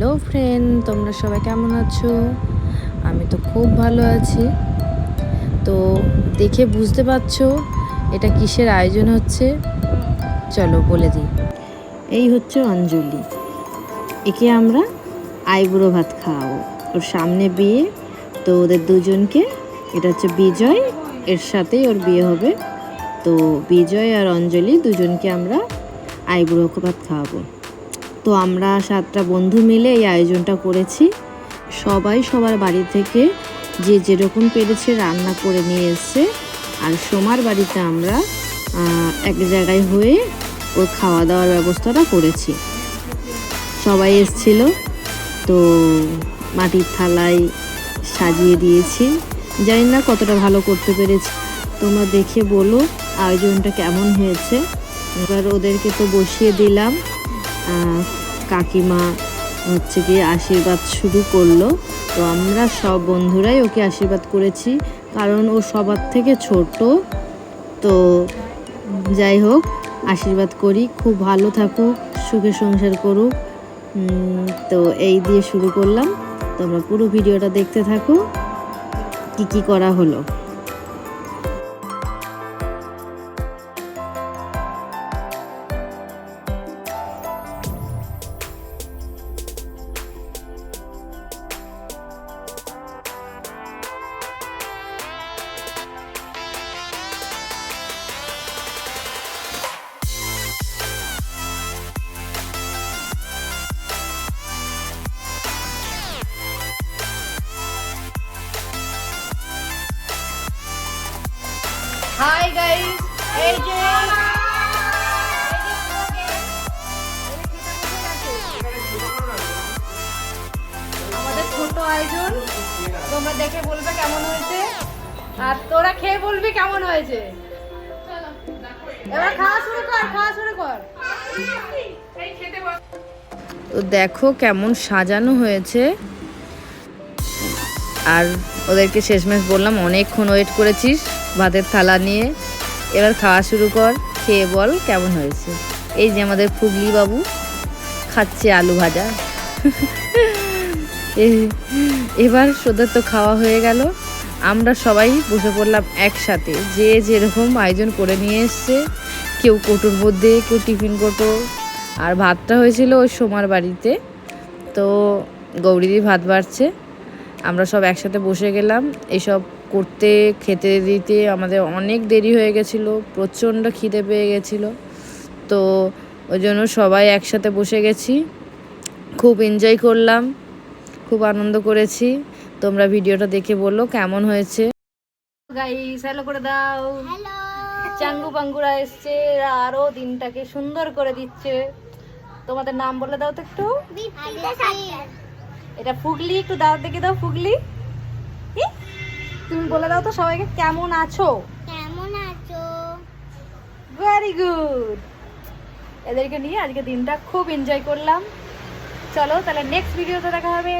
Hello friend, তোমরা সবাই কেমন আছো? আমি তো খুব ভালো আছি। তো দেখে বুঝতে পারছ এটা কিসের আয়োজন হচ্ছে? চলো বলে দিই। এই হচ্ছে অঞ্জলি। একে আমরা আইবুড়ো ভাত খাওয়াবো। ওর সামনে বিয়ে, তো ওদের দুজনকে, এটা হচ্ছে বিজয়, এর সাথেই ওর বিয়ে হবে। তো বিজয় আর অঞ্জলি দুজনকে আমরা আইবুড়ো ভাত খাওয়াবো। তো আমরা সাতটা বন্ধু মিলে এই আয়োজনটা করেছি। সবাই সবার বাড়ি থেকে যে যেরকম পেরেছে রান্না করে নিয়ে এসছে। আর সোমার বাড়িতে আমরা এক জায়গায় হয়ে ওর খাওয়া দাওয়ার ব্যবস্থাটা করেছি। সবাই এসছিল, তো মাটির থালায় সাজিয়ে দিয়েছি। জানি না কতটা ভালো করতে পেরেছি। তোমরা দেখে বলো আয়োজনটা কেমন হয়েছে। এবার ওদেরকে তো বসিয়ে দিলাম। কাকিমা হচ্ছে কি আশীর্বাদ শুরু করল। তো আমরা সব বন্ধুরাই ওকে আশীর্বাদ করেছি, কারণ ও সবার থেকে ছোট। তো যাই হোক, আশীর্বাদ করি, খুব ভালো থাকুক, সুখে সংসার করুক। তো এই দিয়ে শুরু করলাম। তোমরা পুরো ভিডিওটা দেখতে থাকো, কি কি করা হলো। গাইস এই যে আমাদের ছোট আয়োজন, তোমরা দেখে বলবে কেমন হয়েছে, আর তোরা খেয়ে বলবি কেমন হয়েছে। এবার খাওয়া শুরু কর, খাওয়া শুরু কর। তো দেখো কেমন সাজানো হয়েছে। আর ওদেরকে শেষমেশ বললাম, অনেকক্ষণ ওয়েট করেছিস। ভাতের থালা নিয়ে এবার খাওয়া শুরু কর। খেয়ে বল কেমন হয়েছে। এই যে আমাদের ফুগলি বাবু খাচ্ছে আলু ভাজা। এবার ওদের তো খাওয়া হয়ে গেল। আমরা সবাই বসে পড়লাম একসাথে। যে যেরকম আয়োজন করে নিয়ে এসছে, কেউ কোটোর মধ্যে, কেউ টিফিন কোটো। আর ভাতটা হয়েছিল ওই সোমার বাড়িতে। তো গৌরীদি ভাত বাড়ছে। আমরা সব একসাথে বসে গেলাম। এসব করতে খেতে দিতে আমাদের অনেক দেরি হয়ে গেছিল প্রচণ্ড খিদে পেয়ে গেছিল। তো ওই জন্য সবাই একসাথে বসে গেছি। খুব এনজয় করলাম খুব আনন্দ করেছি। তোমরা ভিডিওটা দেখে বলল কেমন হয়েছে। গাইস হ্যালো করে দাও। চাঙ্গু পাঙ্গুরা এসছে আরও দিনটাকে সুন্দর করে দিচ্ছে। তোমাদের নাম বলে দাও তো একটু। এটা ফুগলি একটু দাও দেখে দাও ফুগলি? তুমি বলে দাও তো সবাইকে কেমন আছো? কেমন আছো? ভেরি গুড এদেরকে নিয়ে আজকে দিনটা খুব এনজয় করলাম। চলো তাহলে নেক্সট ভিডিওতে দেখা হবে।